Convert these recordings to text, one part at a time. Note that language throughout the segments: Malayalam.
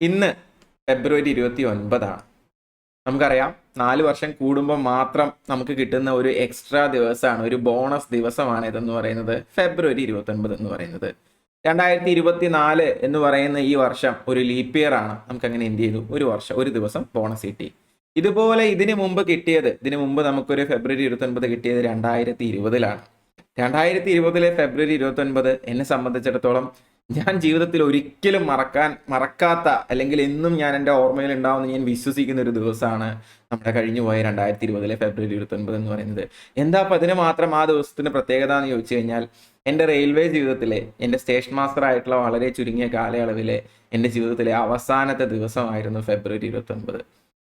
ഇന്ന് ഫെബ്രുവരി ഇരുപത്തി ഒൻപതാണ് നമുക്കറിയാം നാല് വർഷം കൂടുമ്പോൾ മാത്രം നമുക്ക് കിട്ടുന്ന ഒരു എക്സ്ട്രാ ദിവസമാണ് ഒരു ബോണസ് ദിവസമാണ് ഇതെന്ന് പറയുന്നത്. ഫെബ്രുവരി ഇരുപത്തി ഒൻപത് എന്ന് പറയുന്നത്. രണ്ടായിരത്തി ഇരുപത്തി നാല് എന്ന് പറയുന്ന ഈ വർഷം ഒരു ലീപ് ഇയർ ആണ്. നമുക്കങ്ങനെ എന്ത് ചെയ്തു? ഒരു വർഷം ഒരു ദിവസം ബോണസ് കിട്ടി. ഇതുപോലെ ഇതിനു മുമ്പ് കിട്ടിയത് ഇതിനു മുമ്പ് നമുക്കൊരു ഫെബ്രുവരി ഇരുപത്തി ഒൻപത് കിട്ടിയത് രണ്ടായിരത്തി ഇരുപതിലാണ് രണ്ടായിരത്തി ഇരുപതിലെ ഫെബ്രുവരി ഇരുപത്തി ഒൻപത് എന്നെ സംബന്ധിച്ചിടത്തോളം ഞാൻ ജീവിതത്തിൽ ഒരിക്കലും മറക്കാൻ മറക്കാത്ത അല്ലെങ്കിൽ എന്നും ഞാൻ എന്റെ ഓർമ്മയിൽ ഉണ്ടാവുമെന്ന് ഞാൻ വിശ്വസിക്കുന്ന ഒരു ദിവസമാണ് നമ്മുടെ കഴിഞ്ഞു പോയ രണ്ടായിരത്തി ഇരുപതിലെ ഫെബ്രുവരി ഇരുപത്തി ഒൻപത് എന്ന് പറയുന്നത്. എന്താ അപ്പം അതിന് മാത്രം ആ ദിവസത്തിന് പ്രത്യേകത എന്ന് ചോദിച്ചു കഴിഞ്ഞാൽ എന്റെ റെയിൽവേ ജീവിതത്തിലെ എന്റെ സ്റ്റേഷൻ മാസ്റ്റർ ആയിട്ടുള്ള വളരെ ചുരുങ്ങിയ കാലയളവിലെ എന്റെ ജീവിതത്തിലെ അവസാനത്തെ ദിവസമായിരുന്നു ഫെബ്രുവരി ഇരുപത്തി ഒൻപത്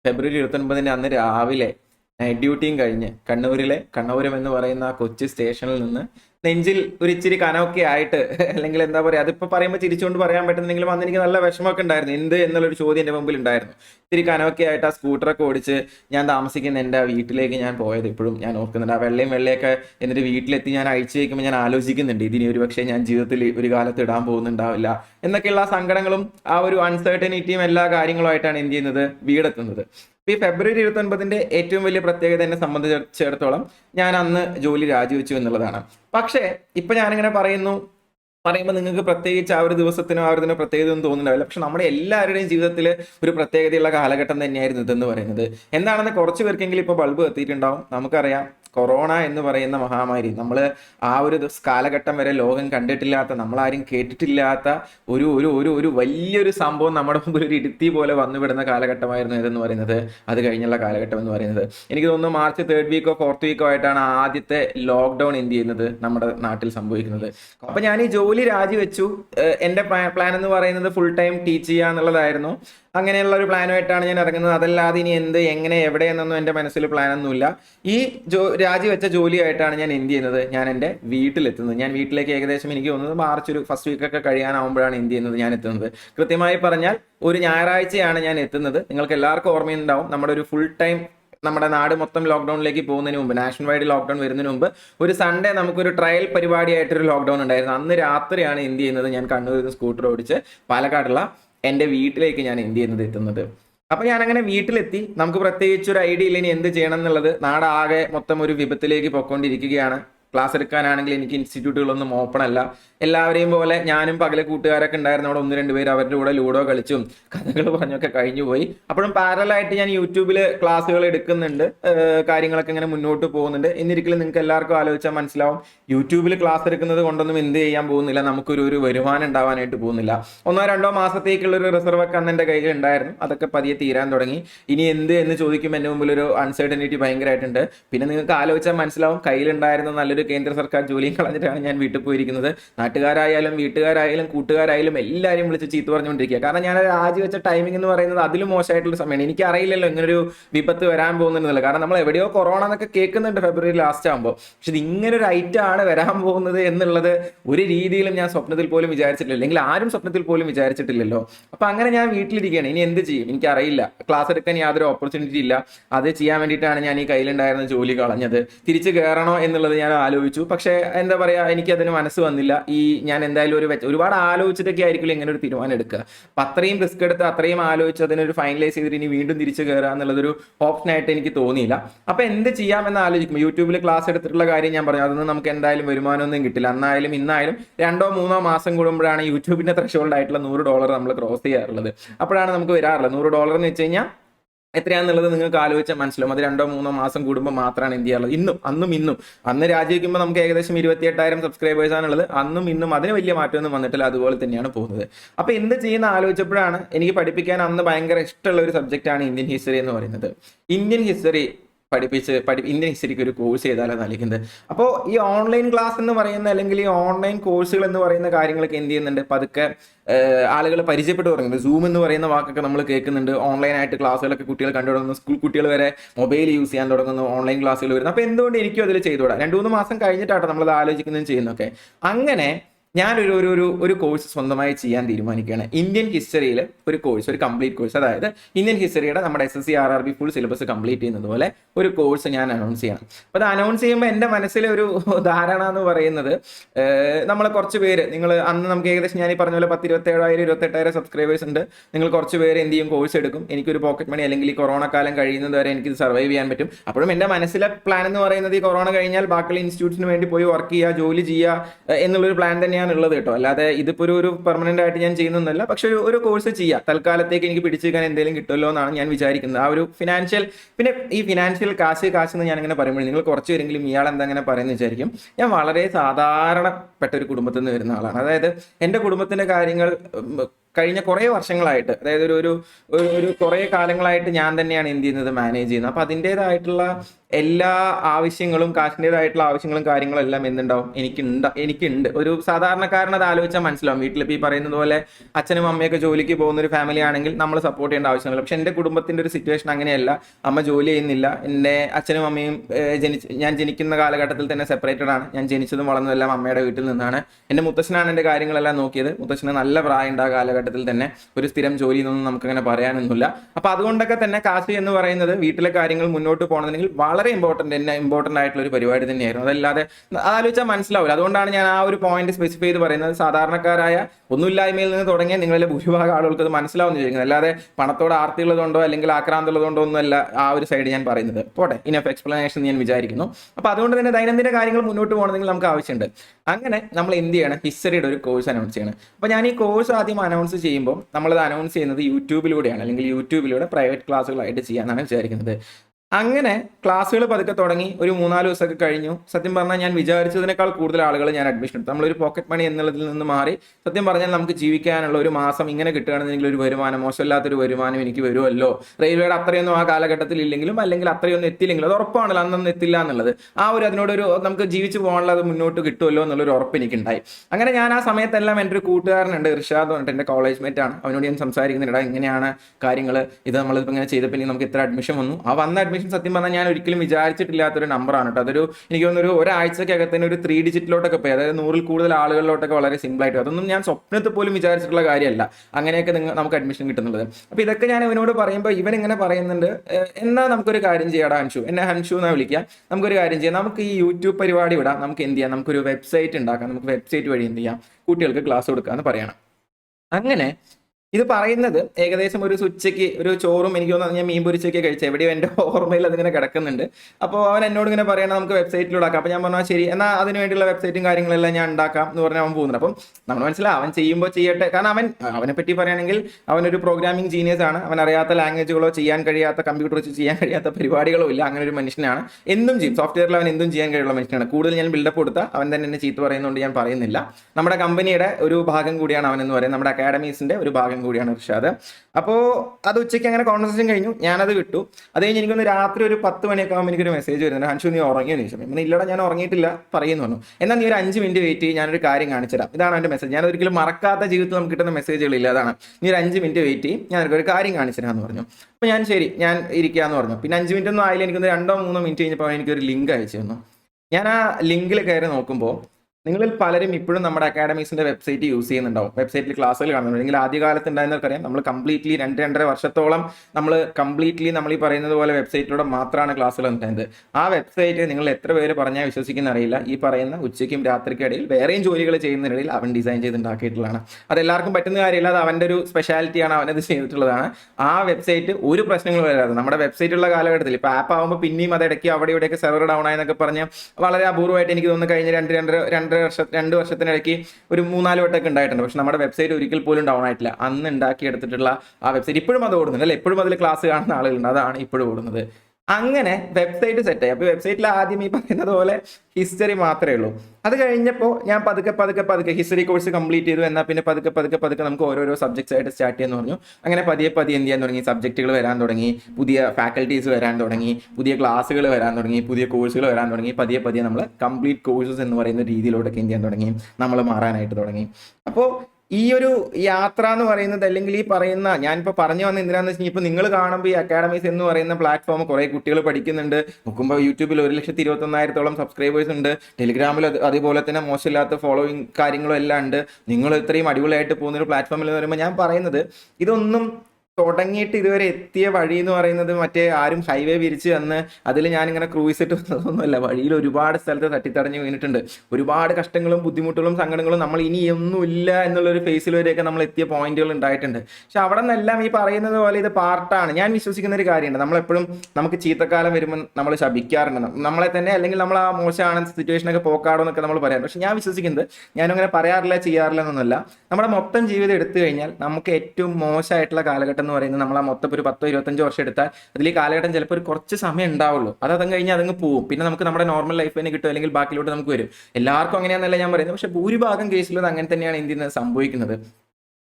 ഫെബ്രുവരി ഇരുപത്തി ഒൻപതിന് അന്ന് രാവിലെ നൈറ്റ് ഡ്യൂട്ടിയും കഴിഞ്ഞ് കണ്ണൂരിലെ കണ്ണൂരം എന്ന് പറയുന്ന കൊച്ചു സ്റ്റേഷനിൽ നിന്ന് നെഞ്ചിൽ ഒരു ഇച്ചിരി കനമൊക്കെ ആയിട്ട് അല്ലെങ്കിൽ എന്താ പറയുക അതിപ്പോൾ പറയുമ്പോൾ ചിരിച്ചുകൊണ്ട് പറയാൻ പറ്റുന്നെങ്കിലും അന്ന് എനിക്ക് നല്ല വിഷമമൊക്കെ ഉണ്ടായിരുന്നു. എന്ത് എന്നുള്ളൊരു ചോദ്യം എന്റെ മുമ്പിൽ ഉണ്ടായിരുന്നു. ഇത്തിരി കനമൊക്കെ ആയിട്ട് ആ സ്കൂട്ടറൊക്കെ ഓടിച്ച് ഞാൻ താമസിക്കുന്ന എന്റെ വീട്ടിലേക്ക് ഞാൻ പോയത് ഇപ്പോഴും ഞാൻ ഓർക്കുന്നുണ്ട്. ആ വെള്ളയും വെള്ളയൊക്കെ എന്നിട്ട് വീട്ടിലെത്തി ഞാൻ അഴിച്ചു വയ്ക്കുമ്പോൾ ഞാൻ ആലോചിക്കുന്നുണ്ട്. ഇതിനി ഒരു പക്ഷേ ഞാൻ ജീവിതത്തിൽ ഒരു കാലത്ത് ഇടാൻ പോകുന്നുണ്ടാവില്ല എന്നൊക്കെയുള്ള സങ്കടങ്ങളും ആ ഒരു അൺസർട്ടനിറ്റിയും എല്ലാ കാര്യങ്ങളുമായിട്ടാണ് എന്ത് ചെയ്യുന്നത്? വീടെത്തുന്നത്. ഈ ഫെബ്രുവരി ഇരുപത്തി ഒൻപതിന്റെ ഏറ്റവും വലിയ പ്രത്യേകത എന്നെ സംബന്ധിച്ചിടത്തോളം ഞാൻ അന്ന് ജോലി രാജിവെച്ചു എന്നുള്ളതാണ്. പക്ഷേ ഇപ്പൊ ഞാനിങ്ങനെ പറയുന്നു പറയുമ്പോൾ നിങ്ങൾക്ക് പ്രത്യേകിച്ച് ആ ഒരു ദിവസത്തിനോ ആ ഒരു ദിനോ പ്രത്യേകത ഒന്നും തോന്നുന്നുണ്ടാവില്ല. പക്ഷെ നമ്മുടെ എല്ലാവരുടെയും ജീവിതത്തിൽ ഒരു പ്രത്യേകതയുള്ള കാലഘട്ടം തന്നെയായിരുന്നു ഇതെന്ന് പറയുന്നത്. എന്താണെന്ന് കുറച്ച് പേർക്കെങ്കിലും ഇപ്പോൾ ബൾബ് എത്തിയിട്ടുണ്ടാവും നമുക്കറിയാം. കൊറോണ എന്ന് പറയുന്ന മഹാമാരി. നമ്മൾ ആ ഒരു കാലഘട്ടം വരെ ലോകം കണ്ടിട്ടില്ലാത്ത നമ്മളാരും കേട്ടിട്ടില്ലാത്ത ഒരു ഒരു ഒരു ഒരു വലിയൊരു സംഭവം നമ്മുടെ മുമ്പിൽ ഒരു ഇടുത്തി പോലെ വന്നുവിടുന്ന കാലഘട്ടമായിരുന്നു ഇതെന്ന് പറയുന്നത്. അത് കഴിഞ്ഞുള്ള കാലഘട്ടം എന്ന് പറയുന്നത്. എനിക്ക് തോന്നുന്നു മാർച്ച് തേർഡ് വീക്കോ ഫോർത്ത് വീക്കോ ആയിട്ടാണ് ആദ്യത്തെ ലോക്ക്ഡൗൺ എന്ത് ചെയ്യുന്നത് നമ്മുടെ നാട്ടിൽ സംഭവിക്കുന്നത്. അപ്പൊ ഞാൻ ഈ ജോലി രാജിവെച്ചു. എന്റെ പ്ലാൻ എന്ന് പറയുന്നത് ഫുൾ ടൈം ടീച്ച് ചെയ്യുക എന്നുള്ളതായിരുന്നു. അങ്ങനെയുള്ള ഒരു പ്ലാനുമായിട്ടാണ് ഞാൻ ഇറങ്ങുന്നത്. അതല്ലാതെ ഇനി എന്ത് എങ്ങനെ എവിടെ എന്നൊന്നും എന്റെ മനസ്സിൽ പ്ലാനൊന്നുമില്ല. ഈ ജോ രാജിവെച്ച ജോലിയായിട്ടാണ് ഞാൻ എന്ത് ചെയ്യുന്നത്? ഞാൻ എന്റെ വീട്ടിലെത്തുന്നത്. ഞാൻ വീട്ടിലേക്ക് ഏകദേശം എനിക്ക് തോന്നുന്നത് മാർച്ച് ഒരു ഫസ്റ്റ് വീക്കൊക്കെ കഴിയാനാവുമ്പോഴാണ് എന്ത് ചെയ്യുന്നത് ഞാൻ എത്തുന്നത്. കൃത്യമായി പറഞ്ഞാൽ ഒരു ഞായറാഴ്ചയാണ് ഞാൻ എത്തുന്നത്. നിങ്ങൾക്ക് എല്ലാവർക്കും ഓർമ്മയുണ്ടാവും. നമ്മുടെ ഒരു ഫുൾ ടൈം നമ്മുടെ നാട് മൊത്തം ലോക്ക്ഡൌണിലേക്ക് പോകുന്നതിന് മുമ്പ് നാഷണൽ വൈഡ് ലോക്ക്ഡൌൺ വരുന്നതിന് മുമ്പ് ഒരു സൺഡേ നമുക്കൊരു ട്രയൽ പരിപാടിയായിട്ടൊരു ലോക്ക്ഡൌൺ ഉണ്ടായിരുന്നു. അന്ന് രാത്രിയാണ് എന്ത് ചെയ്യുന്നത്? ഞാൻ കണ്ണൂരിൽ നിന്ന് സ്കൂട്ടർ ഓടിച്ച് പാലക്കാടുള്ള എന്റെ വീട്ടിലേക്ക് ഞാൻ എന്ത് ചെയ്യുന്നത് എത്തുന്നത്? അപ്പൊ ഞാൻ അങ്ങനെ വീട്ടിലെത്തി. നമുക്ക് പ്രത്യേകിച്ച് ഒരു ഐഡിയ ഇല്ല ഇനി എന്ത് ചെയ്യണം എന്നുള്ളത്. നാടാകെ മൊത്തം ഒരു വിപത്തിലേക്ക് പൊക്കോണ്ടിരിക്കുകയാണ് ക്ലാസ് എടുക്കാനാണെങ്കിൽ എനിക്ക് ഇൻസ്റ്റിറ്റ്യൂട്ടുകളൊന്നും ഓപ്പൺ അല്ല. എല്ലാവരെയും പോലെ ഞാനും പകലെ കൂട്ടുകാരൊക്കെ ഉണ്ടായിരുന്ന. അവിടെ ഒന്ന് രണ്ട് പേര് അവരുടെ കൂടെ ലൂഡോ കളിച്ചും കഥകൾ പറഞ്ഞൊക്കെ കഴിഞ്ഞു പോയി അപ്പോഴും പാരലായിട്ട് ഞാൻ യൂട്യൂബിൽ ക്ലാസ്സുകൾ എടുക്കുന്നുണ്ട്. കാര്യങ്ങളൊക്കെ ഇങ്ങനെ മുന്നോട്ട് പോകുന്നുണ്ട്. എന്നിരിക്കലും നിങ്ങൾക്ക് എല്ലാവർക്കും ആലോചിച്ചാൽ മനസ്സിലാവും. യൂട്യൂബിൽ ക്ലാസ് എടുക്കുന്നത് കൊണ്ടൊന്നും എന്ത് ചെയ്യാൻ പോകുന്നില്ല. നമുക്കൊരു ഒരു വരുമാനം ഉണ്ടാവാനായിട്ട് പോകുന്നില്ല. ഒന്നോ രണ്ടോ മാസത്തേക്കുള്ള ഒരു റിസർവ് ഒക്കെ അന്ന് എന്റെ കയ്യിൽ ഉണ്ടായിരുന്നു. അതൊക്കെ പതിയെ തീരാൻ തുടങ്ങി. ഇനി എന്ത് എന്ന് ചോദിക്കുമ്പോൾ എന്റെ മുമ്പിൽ ഒരു അൺസർട്ടനിറ്റി ഭയങ്കരമായിട്ടുണ്ട് പിന്നെ നിങ്ങൾക്ക് ആലോചിച്ചാൽ മനസ്സിലാവും. കയ്യിലുണ്ടായിരുന്ന നല്ലൊരു കേന്ദ്ര സർക്കാർ ജോലിയും കളഞ്ഞിട്ടാണ് ഞാൻ വീട്ടിൽ പോയിരിക്കുന്നത്. നാട്ടുകാരായാലും വീട്ടുകാരായാലും കൂട്ടുകാരായാലും എല്ലാവരും വിളിച്ച് ചീത്ത പറഞ്ഞുകൊണ്ടിരിക്കുക. കാരണം ഞാൻ രാജിവെച്ച ടൈമിംഗ് എന്ന് പറയുന്നത് അതിലും മോശമായിട്ടുള്ള സമയമാണ്. എനിക്ക് അറിയില്ലല്ലോ ഇങ്ങനൊരു വിപത്ത് വരാൻ പോകുന്നുണ്ടെന്നില്ല കാരണം നമ്മൾ എവിടെയോ കൊറോണ എന്നൊക്കെ കേൾക്കുന്നുണ്ട് ഫെബ്രുവരി ലാസ്റ്റ് ആകുമ്പോൾ പക്ഷെ ഇത് ഇങ്ങനെ ഒരു ഐറ്റം ആണ് വരാൻ പോകുന്നത് എന്നുള്ളത് ഒരു രീതിയിലും ഞാൻ സ്വപ്നത്തിൽ പോലും വിചാരിച്ചിട്ടില്ല. അല്ലെങ്കിൽ ആരും സ്വപ്നത്തിൽ പോലും വിചാരിച്ചിട്ടില്ലല്ലോ. അപ്പൊ അങ്ങനെ ഞാൻ വീട്ടിലിരിക്കുകയാണ്. ഇനി എന്ത് ചെയ്യും? എനിക്ക് അറിയില്ല. ക്ലാസ് എടുക്കാൻ യാതൊരു ഓപ്പർച്യൂണിറ്റി ഇല്ല. അത് ചെയ്യാൻ വേണ്ടിയിട്ടാണ് ഞാൻ ഈ കയ്യിലുണ്ടായിരുന്ന ജോലി കളഞ്ഞത്. തിരിച്ചു കയറണോ എന്നുള്ളത് ഞാൻ ആലോചിച്ചു. പക്ഷേ എന്താ പറയാ എനിക്ക് അതിന് മനസ്സ് വന്നില്ല. ഈ ഞാൻ എന്തായാലും ഒരു ഒരുപാട് ആലോചിച്ചിട്ടൊക്കെ ആയിരിക്കില്ല ഇങ്ങനെ ഒരു തീരുമാനം എടുക്കുക. അപ്പൊ അത്രയും റിസ്ക് എടുത്ത് അത്രയും ആലോചിച്ച് അതിനൊരു ഫൈനലൈസ് ചെയ്തിട്ട് ഇനി വീണ്ടും തിരിച്ചു കയറുക എന്നുള്ളതൊരു ഓപ്ഷൻ ആയിട്ട് എനിക്ക് തോന്നിയില്ല. അപ്പൊ എന്ത് ചെയ്യാമെന്ന് ആലോചിക്കുമ്പോൾ യൂട്യൂബിൽ ക്ലാസ് എടുത്തിട്ടുള്ള കാര്യം ഞാൻ പറഞ്ഞു അതൊന്നും നമുക്ക് എന്തായാലും വരുമാനമൊന്നും കിട്ടില്ല. അന്നായാലും ഇന്നായാലും രണ്ടോ മൂന്നോ മാസം കൂടുമ്പോഴാണ് യൂട്യൂബിന്റെ ത്രഷോൾഡ് ആയിട്ടുള്ള നൂറ് ഡോളർ നമ്മൾ ക്രോസ് ചെയ്യാറുള്ളത്. അപ്പോഴാണ് നമുക്ക് വരാറുള്ളത്. നൂറ് ഡോളർ എന്ന് വെച്ച് കഴിഞ്ഞാൽ എത്രയാണെന്നുള്ളത് നിങ്ങൾക്ക് ആലോചിച്ചാൽ മനസ്സിലാവും. അത് രണ്ടോ മൂന്നോ മാസം കൂടുമ്പോൾ മാത്രമാണ് എന്ത് ചെയ്യാറുള്ളത് ഇന്നും അന്നും ഇന്നും. അന്ന് രാജിവെക്കുമ്പോൾ നമുക്ക് ഏകദേശം ഇരുപത്തിയെട്ടായിരം സബ്സ്ക്രൈബേഴ്സ് സബ്സ്ക്രൈബേഴ്സാണുള്ളത് അന്നും ഇന്നും അതിന് വലിയ മാറ്റമൊന്നും വന്നിട്ടില്ല. അതുപോലെ തന്നെയാണ് പോകുന്നത്. അപ്പൊ എന്ത് ചെയ്യുന്ന ആലോചിച്ചപ്പോഴാണ് എനിക്ക് പഠിപ്പിക്കാൻ അന്ന് ഭയങ്കര ഇഷ്ടമുള്ള ഒരു സബ്ജക്റ്റാണ് ഇന്ത്യൻ ഹിസ്റ്ററി എന്ന് പറയുന്നത്. ഇന്ത്യൻ ഹിസ്റ്ററി പഠിപ്പിച്ച് പഠി ഇന്ത്യൻ ഹിസ്റ്ററിക്ക് ഒരു കോഴ്സ് ചെയ്താലാണ് നൽകുന്നത്. അപ്പോൾ ഈ ഓൺലൈൻ ക്ലാസ് എന്ന് പറയുന്ന അല്ലെങ്കിൽ ഈ ഓൺലൈൻ കോഴ്സുകൾ എന്ന് പറയുന്ന കാര്യങ്ങളൊക്കെ എന്ത് ചെയ്യുന്നുണ്ട്? പതുക്കെ ആളുകൾ പരിചയപ്പെട്ട് തുടങ്ങുന്നുണ്ട് സൂം എന്ന് പറയുന്ന വാക്കൊക്കെ നമ്മൾ കേൾക്കുന്നുണ്ട്. ഓൺലൈനായിട്ട് ക്ലാസ്സുകളൊക്കെ കുട്ടികൾ കണ്ടു തുടങ്ങുന്നു. സ്കൂൾ കുട്ടികൾ വരെ മൊബൈൽ യൂസ് ചെയ്യാൻ തുടങ്ങുന്നു. ഓൺലൈൻ ക്ലാസ്സുകൾ വരുന്നു. അപ്പോൾ എന്തുകൊണ്ട് എനിക്കും അതിൽ ചെയ്തുകൂടാ? രണ്ട് മൂന്ന് മാസം കഴിഞ്ഞിട്ടാട്ടോ നമ്മളത് ആലോചിക്കുന്നതും ചെയ്യുന്നൊക്കെ അങ്ങനെ ഞാനൊരു ഒരു ഒരു ഒരു കോഴ്സ് സ്വന്തമായി ചെയ്യാൻ തീരുമാനിക്കുകയാണ്. ഇന്ത്യൻ ഹിസ്റ്ററിയിൽ ഒരു കോഴ്സ് ഒരു കംപ്ലീറ്റ് കോഴ്സ് അതായത് ഇന്ത്യൻ ഹിസ്റ്ററിയുടെ നമ്മുടെ S S C R R B full syllabus complete ചെയ്യുന്നത് പോലെ ഒരു കോഴ്സ് ഞാൻ അനൗൺസ് ചെയ്യണം. അപ്പോൾ അത് അനൗൺസ് ചെയ്യുമ്പോൾ എന്റെ മനസ്സിലെ ഒരു ധാരണ എന്ന് പറയുന്നത് നമ്മൾ കുറച്ച് പേര് നിങ്ങൾ അന്ന് നമുക്ക് ഏകദേശം ഞാൻ ഈ പറഞ്ഞ പോലെ പത്ത് ഇരുപത്തേഴായിരം ഇരുപത്തെട്ടായിരം സബ്സ്ക്രൈബേഴ്സ് ഉണ്ട്. നിങ്ങൾ കുറച്ച് പേര് എന്ത് ചെയ്യും? കോഴ്സ് എടുക്കും. എനിക്കൊരു പോക്കറ്റ് മണി അല്ലെങ്കിൽ ഈ കൊറോണ കാലം കഴിയുന്നത് വരെ എനിക്ക് സർവൈവ് ചെയ്യാൻ പറ്റും. അപ്പോഴും എന്റെ മനസ്സിലെ പ്ലാൻ എന്ന് പറയുന്നത് ഈ കൊറോണ കഴിഞ്ഞാൽ ബാക്കിയുള്ള ഇൻസ്റ്റിറ്റ്യൂട്ടിന് വേണ്ടി പോയി വർക്ക് ചെയ്യുക ജോലി ചെയ്യുക എന്നുള്ളൊരു പ്ലാൻ തന്നെയാണ് ഉള്ളത് കേട്ടോ. അല്ലാതെ ഇതിപ്പോ ഒരു പെർമനന്റ് ആയിട്ട് ഞാൻ ചെയ്യുന്നൊന്നല്ല പക്ഷെ ഒരു കോഴ്സ് ചെയ്യാം. തൽക്കാലത്തേക്ക് എനിക്ക് പിടിച്ചു നിൽക്കാൻ എന്തെങ്കിലും കിട്ടുമല്ലോ എന്നാണ് ഞാൻ വിചാരിക്കുന്നത്. ആ ഒരു ഫിനാൻഷ്യൽ പിന്നെ ഈ ഫിനാൻഷ്യൽ കാശ് കാശ് എന്ന് ഞാൻ അങ്ങനെ പറയുമ്പോൾ നിങ്ങൾ കുറച്ച് പേരെങ്കിലും ഇയാൾ എന്താ അങ്ങനെ പറയുന്നത് വിചാരിക്കും. ഞാൻ വളരെ സാധാരണപ്പെട്ട ഒരു കുടുംബത്തിൽ നിന്ന് വരുന്ന ആളാണ്. അതായത് എന്റെ കുടുംബത്തിന്റെ കാര്യങ്ങൾ കഴിഞ്ഞ കുറേ വർഷങ്ങളായിട്ട് അതായത് ഒരു ഒരു ഒരു- ഒരു കുറേ കാലങ്ങളായിട്ട് ഞാൻ തന്നെയാണ് എന്ത് ചെയ്യുന്നത്? മാനേജ് ചെയ്യുന്നത്. അപ്പോൾ അതിന്റെതായിട്ടുള്ള എല്ലാ ആവശ്യങ്ങളും കാശിന്റെതായിട്ടുള്ള ആവശ്യങ്ങളും കാര്യങ്ങളും എല്ലാം എന്തുണ്ടാവും? എനിക്കുണ്ട്. എനിക്കുണ്ട്. ഒരു സാധാരണക്കാരൻ അത് ആലോചിച്ചാൽ മനസ്സിലാവും. വീട്ടിലിപ്പോൾ ഈ പറയുന്നത് പോലെ അച്ഛനും അമ്മയൊക്കെ ജോലിക്ക് പോകുന്ന ഒരു ഫാമിലി ആണെങ്കിൽ നമ്മൾ സപ്പോർട്ട് ചെയ്യേണ്ട ആവശ്യമില്ല പക്ഷെ എന്റെ കുടുംബത്തിന്റെ ഒരു സിറ്റുവേഷൻ അങ്ങനെയല്ല. അമ്മ ജോലി ചെയ്യുന്നില്ല. എന്റെ അച്ഛനും അമ്മയും ജനിച്ച് ഞാൻ ജനിക്കുന്ന കാലഘട്ടത്തിൽ തന്നെ സെപ്പറേറ്റഡ് ആണ്. ഞാൻ ജനിച്ചതും വളർന്നതെല്ലാം അമ്മയുടെ വീട്ടിൽ നിന്നാണ്. എന്റെ മുത്തശ്ശനാണ് എന്റെ കാര്യങ്ങളെല്ലാം നോക്കിയത്. മുത്തശ്ശന് നല്ല പ്രായമുണ്ട് ആ കാലഘട്ടത്തിൽ തന്നെ. ഒരു സ്ഥിരം ജോലി എന്നൊന്നും നമുക്കങ്ങനെ പറയാനൊന്നുമില്ല. അപ്പോൾ അതുകൊണ്ടൊക്കെ തന്നെ കാശ് എന്ന് പറയുന്നത് വീട്ടിലെ കാര്യങ്ങൾ മുന്നോട്ട് പോകണമെങ്കിൽ വളരെ ഇമ്പോർട്ടന്റ് എന്നെ ഇമ്പോർട്ടന്റ് ആയിട്ടുള്ള ഒരു പരിപാടി തന്നെയായിരുന്നു. അതല്ലാതെ ആലോചിച്ചാൽ മനസ്സിലാവില്ല അതുകൊണ്ടാണ് ഞാൻ ആ ഒരു പോയിന്റ് സ്പെസിഫൈ ചെയ്ത് പറയുന്നത്. സാധാരണക്കാരായ ഒന്നുമില്ലായ്മയിൽ നിന്ന് തുടങ്ങിയ നിങ്ങളിലെ ഭൂരിഭാഗം ആളുകൾക്ക് അത് മനസ്സിലാവുന്ന ചോദിക്കുന്നത് അല്ലാതെ പണത്തോട് ആർത്തിയുള്ളതുകൊണ്ടോ അല്ലെങ്കിൽ ആക്രാന്തമുള്ളതുകൊണ്ടോ ഒന്നുമല്ല ആ ഒരു സൈഡ് ഞാൻ പറയുന്നത്. പോട്ടെ ഇനഫ് എക്സ്പ്ലനേഷൻ ഞാൻ വിചാരിക്കുന്നു. അപ്പോൾ അതുകൊണ്ട് തന്നെ ദൈനംദിന കാര്യങ്ങൾ മുന്നോട്ട് പോകണമെങ്കിൽ നമുക്ക് ആവശ്യമുണ്ട്. അങ്ങനെ നമ്മൾ എന്ത് ചെയ്യണം? ഹിസ്റ്ററിയുടെ ഒരു കോഴ്സ് അനൗൺസ് ചെയ്യണം. അപ്പോൾ ഞാൻ ഈ കോഴ്സ് ആദ്യം അനൗൺസ് ചെയ്യുമ്പോൾ നമ്മളത് അനൗൺസ് ചെയ്യുന്നത് യൂട്യൂബിലൂടെയാണ് അല്ലെങ്കിൽ യൂട്യൂബിലൂടെ പ്രൈവറ്റ് ക്ലാസ്സുകളായിട്ട് ചെയ്യാനാണ് വിചാരിക്കുന്നത്. അങ്ങനെ ക്ലാസ്സുകൾ പതുക്കെ തുടങ്ങി ഒരു മൂന്നാൽ ദിവസമൊക്കെ കഴിഞ്ഞു. സത്യം പറഞ്ഞാൽ ഞാൻ വിചാരിച്ചതിനേക്കാൾ കൂടുതൽ ആളുകൾ ഞാൻ അഡ്മിഷൻ എടുത്തു. നമ്മളൊരു പോക്കറ്റ് മണി എന്നുള്ളതിൽ നിന്ന് മാറി. സത്യം പറഞ്ഞാൽ നമുക്ക് ജീവിക്കാനുള്ള ഒരു മാസം ഇങ്ങനെ കിട്ടുകയാണെന്നെങ്കിൽ ഒരു വരുമാനം മോശമില്ലാത്തൊരു വരുമാനം എനിക്ക് വരുമല്ലോ. റെയിൽവേയുടെ അത്രയൊന്നും ആ കാലഘട്ടത്തിൽ ഇല്ലെങ്കിലും അല്ലെങ്കിൽ അത്രയൊന്നും എത്തിയില്ലെങ്കിലും അത് ഉറപ്പാണല്ലോ അന്നൊന്നും എത്തില്ല എന്നുള്ളത്. ആ ഒരു അതിനോടൊരു നമുക്ക് ജീവിച്ചു പോകാനുള്ളത് മുന്നോട്ട് കിട്ടുമല്ലോ എന്നുള്ളൊരു ഉറപ്പ് എനിക്കുണ്ടായി. അങ്ങനെ ഞാൻ ആ സമയത്തെല്ലാം എന്റെ ഒരു കൂട്ടുകാരനുണ്ട് ഇർഷാദ് പറഞ്ഞിട്ട് എന്റെ കോളേജ് മേറ്റ് ആണ്. അവനോട് ഞാൻ സംസാരിക്കുന്നുണ്ട് "എടാ, ഇങ്ങനെയാണ് കാര്യങ്ങൾ ഇത് നമ്മളിപ്പോൾ ഇങ്ങനെ ചെയ്തപ്പോൾ നമുക്ക് ഇത്ര അഡ്മിഷൻ വന്നു. ആ വന്ന അഡ്മിഷൻ സത്യം പറഞ്ഞാൽ ഞാൻ ഒരിക്കലും വിചാരിച്ചിട്ടില്ലാത്തൊരു നമ്പറാണ് കേട്ടോ അതൊരു എനിക്ക് തോന്നുന്നു ഒരു ഒരാഴ്ചക്കകത്ത് തന്നെ ഒരു ത്രീ ഡിജിറ്റിലോട്ടൊക്കെ പോയി. അതായത് നൂറിൽ കൂടുതൽ ആളുകളിലോട്ടൊക്കെ വളരെ സിമ്പിൾ ആയിട്ട്. അതൊന്നും ഞാൻ സ്വപ്നത്തിൽ പോലും വിചാരിച്ചിട്ടുള്ള കാര്യമല്ല. അങ്ങനെയൊക്കെ നിങ്ങൾ നമുക്ക് അഡ്മിഷൻ കിട്ടുന്നുള്ളത് അപ്പൊ ഇതൊക്കെ ഞാൻ ഇവനോട് പറയുമ്പോൾ ഇവൻ ഇങ്ങനെ പറയുന്നുണ്ട്. "ഏഹ്, എന്നാ നമുക്കൊരു കാര്യം ചെയ്യാടാ ഹൻഷു. എന്നെ ഹൻഷു എന്നാ വിളിക്കാം നമുക്കൊരു കാര്യം ചെയ്യാം. നമുക്ക് ഈ യൂട്യൂബ് പരിപാടി വിടാം. നമുക്ക് എന്ത് ചെയ്യാം? നമുക്കൊരു വെബ്സൈറ്റ് ഉണ്ടാക്കാം. നമുക്ക് വെബ്സൈറ്റ് വഴി എന്ത് ചെയ്യാം? കുട്ടികൾക്ക് ക്ലാസ് കൊടുക്കാമെന്ന് പറയണം. അങ്ങനെ ഇത് പറയുന്നത് ഏകദേശം ഒരു ഉച്ചയ്ക്ക് ഒരു ചോറും എനിക്ക് തോന്നുന്നു ഞാൻ മീൻ പൊരിച്ചൊക്കെ കഴിച്ചത് എവിടെയോ എന്റെ ഓർമ്മയിൽ അതിങ്ങനെ കിടക്കുന്നുണ്ട്. അപ്പോൾ അവൻ എന്നോട് ഇങ്ങനെ പറയണം നമുക്ക് വെബ്സൈറ്റിലൂടാക്കാം അപ്പോൾ ഞാൻ പറഞ്ഞു "ആ, ശരി എന്നാൽ അതിന് വേണ്ടിയുള്ള വെബ്സൈറ്റും കാര്യങ്ങളെല്ലാം ഞാൻ ഉണ്ടാക്കാം എന്ന് പറഞ്ഞാൽ അവൻ പോകുന്നുണ്ട്. അപ്പം നമ്മൾ മനസ്സിലാവും അവൻ ചെയ്യുമ്പോൾ ചെയ്യട്ടെ. കാരണം അവൻ അവനെ പറ്റി പറയുകയാണെങ്കിൽ അവനൊരു പ്രോഗ്രാമിംഗ് ജീനിയസ് ആണ്. അവൻ അറിയാത്ത ലാംഗ്വേജുകളോ ചെയ്യാൻ കഴിയാത്ത കമ്പ്യൂട്ടർ വെച്ച് ചെയ്യാൻ കഴിയാത്ത പരിപാടികളോ ഇല്ല. അങ്ങനെ ഒരു മനുഷ്യനാണ്. എന്തും ചെയ്യും. സോഫ്റ്റ്വെയറിൽ അവൻ എന്തും ചെയ്യാൻ കഴിയുള്ള മനുഷ്യനാണ്. കൂടുതൽ ഞാൻ ബിൽഡപ്പ് കൊടുത്താൽ അവൻ തന്നെ എന്നെ ചീത്ത പറയുന്നതുകൊണ്ട് ഞാൻ പറയുന്നില്ല. നമ്മുടെ കമ്പനിയുടെ ഒരു ഭാഗം കൂടിയാണ് അവൻ എന്ന് പറയുന്നത്. നമ്മുടെ അക്കാഡമീസിന്റെ ഒരു ഭാഗം കൂടിയാണ് ഇർഷാദ്. അപ്പോൾ അത് ഉച്ചയ്ക്ക് അങ്ങനെ കോൺവെർസേഷൻ കഴിഞ്ഞു. ഞാനത് വിട്ടു. അത് കഴിഞ്ഞ് എനിക്കൊന്ന് രാത്രി ഒരു പത്ത് മണിയൊക്കെ ആകുമ്പോൾ എനിക്കൊരു മെസ്സേജ് വരുന്നുണ്ട്. ഹൻഷു നീ ഉറങ്ങിയോ ചോദിച്ചു. പിന്നെ ഇല്ലടാ ഞാൻ ഉറങ്ങിയിട്ടില്ല പറയുന്നു പറഞ്ഞു. എന്നാൽ നീ ഒരു അഞ്ച് മിനിറ്റ് വെയിറ്റ് ചെയ്യും ഞാനൊരു കാര്യം കാണിച്ചു തരാം ഇതാണ് എന്റെ മെസ്സേജ് ഞാൻ ഒരിക്കലും മറക്കാത്ത ജീവിതത്തിൽ നമുക്ക് കിട്ടുന്ന മെസ്സേജുകളില്ല അതാണ്. നീ ഒരു അഞ്ച് മിനിറ്റ് വെയിറ്റ് ചെയ്യും ഞാൻ ഒരു കാര്യം കാണിച്ചു തരാമെന്ന് പറഞ്ഞു. അപ്പോൾ ഞാൻ ശരി ഞാൻ ഇരിക്കാന്ന് പറഞ്ഞു. പിന്നെ അഞ്ച് മിനിറ്റ് ഒന്നും ആയില്ല. എനിക്കൊന്ന് രണ്ടോ മൂന്നോ മിനിറ്റ് കഴിഞ്ഞപ്പോൾ എനിക്കൊരു ലിങ്ക് അയച്ചു തന്നു. ഞാൻ ആ ലിങ്കിൽ കയറി നോക്കുമ്പോൾ നിങ്ങളിൽ പലരും ഇപ്പോഴും നമ്മുടെ അക്കാഡമീസിന്റെ വെബ്സൈറ്റ് യൂസ് ചെയ്യുന്നുണ്ടാവും. വെബ്സൈറ്റിൽ ക്ലാസ്സുകൾ കാണുന്നുണ്ട്. അല്ലെങ്കിൽ ആദ്യകാലത്ത് ഉണ്ടായിരുന്നവർക്കറിയാം നമ്മൾ കംപ്ലീറ്റ്ലി രണ്ട് രണ്ടര വർഷത്തോളം നമ്മൾ കംപ്ലീറ്റ്ലി നമ്മൾ ഈ പറയുന്നത് പോലെ വെബ്സൈറ്റിലൂടെ മാത്രമാണ് ക്ലാസ്സുകൾ ഉണ്ടായിരുന്നത് ആ വെബ്സൈറ്റ് നിങ്ങൾ എത്ര പേര് പറഞ്ഞാൽ വിശ്വസിക്കുന്ന അറിയില്ല. ഈ പറയുന്ന ഉച്ചയ്ക്കും രാത്രിക്കിടയിൽ വേറെയും ജോലികൾ ചെയ്യുന്നതിനിടയിൽ അവൻ ഡിസൈൻ ചെയ്തുണ്ടാക്കിയിട്ടുള്ളതാണ് അത് എല്ലാവർക്കും പറ്റുന്ന കാര്യമില്ല അത് അവന്റെ ഒരു സ്പെഷ്യാലിറ്റിയാണ് അവനത് ചെയ്തിട്ടുള്ളതാണ്. ആ വെബ്സൈറ്റ് ഒരു പ്രശ്നങ്ങൾ വരാതെ. നമ്മുടെ വെബ്സൈറ്റുള്ള കാലഘട്ടത്തിൽ ഇപ്പോൾ ആപ്പ് ആകുമ്പോൾ പിന്നെയും അത് ഇടയ്ക്ക് അവിടെ ഇവിടെയൊക്കെ സെർവർ ഡൗൺ ആയെന്നൊക്കെ പറഞ്ഞ് വളരെ അപൂർവമായിട്ട് എനിക്ക് തോന്നുന്നു കഴിഞ്ഞ രണ്ട് രണ്ടര രണ്ടര വർഷം രണ്ട് വർഷത്തിനിടയ്ക്ക് ഒരു മൂന്നാൽ വട്ടമൊക്കെ ഉണ്ടായിട്ടുണ്ട്. പക്ഷെ നമ്മുടെ വെബ്സൈറ്റ് ഒരിക്കൽ പോലും ഡൗൺ ആയിട്ടില്ല. അന്ന് ഉണ്ടാക്കിയെടുത്തിട്ടുള്ള ആ വെബ്സൈറ്റ് ഇപ്പോഴും അത് ഓടുന്നുണ്ട്. അല്ലെ? എപ്പോഴും അതിൽ ക്ലാസ് കാണുന്ന ആളുകളുണ്ട്. അതാണ് ഇപ്പോഴും ഓടുന്നത്. അങ്ങനെ വെബ്സൈറ്റ് സെറ്റ് ആയി. അപ്പോൾ വെബ്സൈറ്റിൽ ആദ്യം ഈ പറയുന്നത് പോലെ ഹിസ്റ്ററി മാത്രമേ ഉള്ളൂ. അത് കഴിഞ്ഞപ്പോൾ ഞാൻ പതുക്കെ പതുക്കെ പതുക്കെ ഹിസ്റ്ററി കോഴ്സ് കംപ്ലീറ്റ് ചെയ്തു. എന്നാൽ പിന്നെ പതുക്കെ പതുക്കെ പതുക്കെ നമുക്ക് ഓരോരോ സബ്ജക്ട്സ് ആയിട്ട് സ്റ്റാർട്ട് ചെയ്യാന്ന് പറഞ്ഞു. അങ്ങനെ പതിയെ പതിയെ എന്ത് ചെയ്യാൻ തുടങ്ങി? സബ്ജക്റ്റുകൾ വരാൻ തുടങ്ങി. പുതിയ ഫാക്കൽറ്റീസ് വരാൻ തുടങ്ങി. പുതിയ ക്ലാസ്സുകൾ വരാൻ തുടങ്ങി. പുതിയ കോഴ്സുകൾ വരാൻ തുടങ്ങി. പതിയെ പതിയെ നമ്മൾ കംപ്ലീറ്റ് കോഴ്സസ് എന്ന് പറയുന്ന രീതിയിലോട്ടൊക്കെ എന്ത് ചെയ്യാൻ തുടങ്ങി? നമ്മൾ മാറാനായിട്ട് തുടങ്ങി. അപ്പോൾ ഈ ഒരു യാത്ര എന്ന് പറയുന്നത് അല്ലെങ്കിൽ ഈ പറയുന്ന ഞാനിപ്പോൾ പറഞ്ഞു വന്ന എന്തിനാന്ന് വെച്ചാൽ ഇപ്പോൾ നിങ്ങൾ കാണുമ്പോൾ ഈ അക്കാഡമീസ് എന്ന് പറയുന്ന പ്ലാറ്റ്ഫോം കുറേ കുട്ടികൾ പഠിക്കുന്നുണ്ട്. നോക്കുമ്പോൾ യൂട്യൂബിൽ ഒരു ലക്ഷത്തി ഇരുപത്തൊന്നായിരത്തോളം സബ്സ്ക്രൈബേഴ്സ് ഉണ്ട്. ടെലിഗ്രാമിൽ അത് അതുപോലെ തന്നെ മോശമില്ലാത്ത ഫോളോയിങ് കാര്യങ്ങളും എല്ലാം ഉണ്ട്. നിങ്ങൾ ഇത്രയും അടിപൊളിയായിട്ട് പോകുന്ന ഒരു പ്ലാറ്റ്ഫോമിൽ എന്ന് പറയുമ്പോൾ ഞാൻ പറയുന്നത് ഇതൊന്നും തുടങ്ങിയിട്ട് ഇതുവരെ എത്തിയ വഴി എന്ന് പറയുന്നത് മറ്റേ ആരും ഹൈവേ വിരിച്ച് വന്ന് അതിൽ ഇങ്ങനെ ക്രൂയിസ് ഇട്ട് വന്നതൊന്നുമല്ല. വഴിയിൽ ഒരുപാട് സ്ഥലത്ത് തട്ടിത്തടഞ്ഞ് വീണിട്ടുണ്ട്. ഒരുപാട് കഷ്ടങ്ങളും ബുദ്ധിമുട്ടുകളും സങ്കടങ്ങളും നമ്മൾ ഇനി ഒന്നുമില്ല എന്നുള്ളൊരു ഫേസിൽ വരെയൊക്കെ നമ്മൾ എത്തിയ പോയിന്റുകൾ ഉണ്ടായിട്ടുണ്ട്. പക്ഷെ അവിടെ നിന്നെല്ലാം ഈ പറയുന്നത് പോലെ ഇത് പാർട്ടാണ് ഞാൻ വിശ്വസിക്കുന്ന ഒരു കാര്യമുണ്ട്. നമ്മളെപ്പോഴും നമുക്ക് ചീത്തക്കാലം വരുമ്പോൾ നമ്മൾ ശപിക്കാറുണ്ട്. നമ്മളെ തന്നെ അല്ലെങ്കിൽ നമ്മൾ ആ മോശമാണ് സിറ്റുവേഷനൊക്കെ പോക്കാടോ എന്നൊക്കെ നമ്മൾ പറയാറുണ്ട്. പക്ഷെ ഞാൻ വിശ്വസിക്കുന്നത് ഞാനങ്ങനെ പറയാറില്ല ചെയ്യാറില്ല എന്നൊന്നുമല്ല. നമ്മുടെ മൊത്തം ജീവിതം എടുത്തു കഴിഞ്ഞാൽ നമുക്ക് ഏറ്റവും മോശമായിട്ടുള്ള കാലഘട്ടം എന്ന് പറയുന്നത് നമ്മൾ ആ മൊത്തം ഒരു പത്തോ ഇരുപത്തഞ്ചോ വർഷം എടുത്താൽ അതിൽ കാലഘട്ടം ചിലപ്പോൾ ഒരു കുറച്ച് സമയം ഉണ്ടാവുള്ളൂ. അത് അതങ്ങ് കഴിഞ്ഞാൽ അതങ്ങ് പോവും. പിന്നെ നമുക്ക് നമ്മുടെ നോർമൽ ലൈഫ് തന്നെ കിട്ടും അല്ലെങ്കിൽ ബാക്കിലോട്ട് നമുക്ക് വരും. എല്ലാവർക്കും അങ്ങനെയാണെന്നല്ല ഞാൻ പറയുന്നത്. പക്ഷെ ഭൂരിഭാഗം കേസിലും അത് അങ്ങനെ തന്നെയാണ് ഇന്ത്യയിൽ സംഭവിക്കുന്നത്.